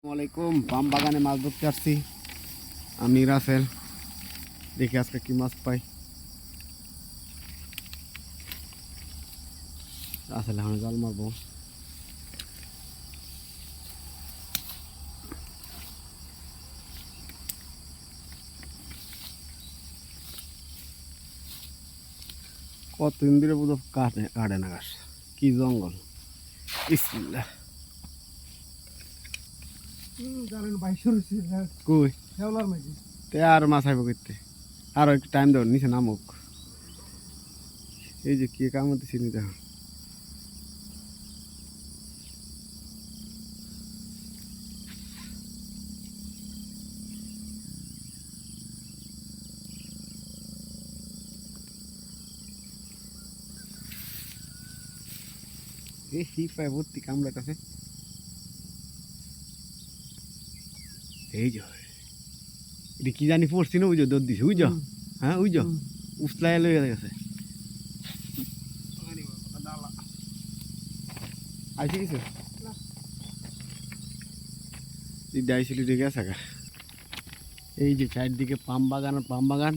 আসসালামাইকুম বাম বাগানে মাছ ধরতে আসছি। আমি রাসেল। দেখি আজকে কি মাছ পাই। রাসেল, এখন জাল মারবো। কতদিন ধরে বুঝো কাটে কাটে না কি জঙ্গল। ইসমিল্লাহ জানেন বাইশের কই? শেওলার মাঝে। তে আর মাছ আইব করতে আরও একটু টাইম দেব নিচে নামুক। এই যে কি কাম হতেছি নি দেখো। এই হিপায় ভর্তি কামড়াইতেছে। এই যে এটা কি জানি পড়ছি না বুঝো দৌড় দিছে বুঝো হ্যাঁ বুঝো উসলাই লয়ে গেছে। আইসি কিছু। দিদি আইসিলি আছে এই যে চারদিকে পাম বাগান আর পাম বাগান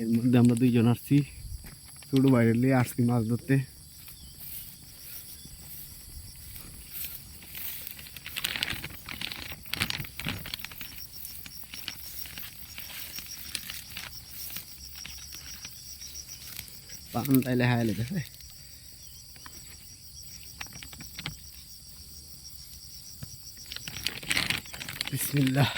এর মধ্যে আমরা দুইজন আসছি। ছোটো বাইরে নিয়ে আসছি মাছ ধরতে। পাম তাইলে হায় লেগেছে বিসমিল্লাহ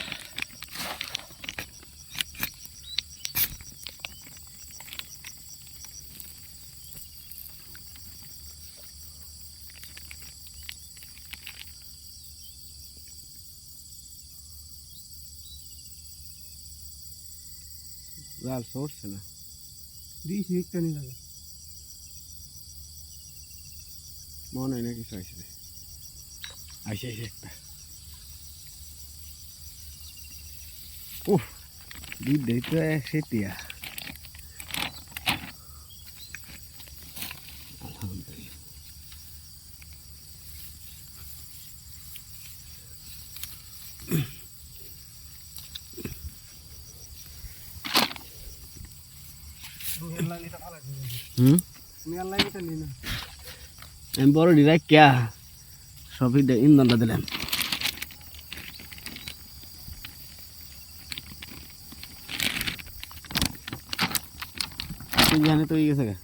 জাল সরছে দিয়েছি একটা নিয়ে যাবে। মনে হয় না কিছু আসবে আসে আসে একটা। উহ দুধ দেই তো সেটিয়া আমি বড় ডিরা ক্যা? সবই ইন্ধনটা দিলাম জানে তো গেছে গা।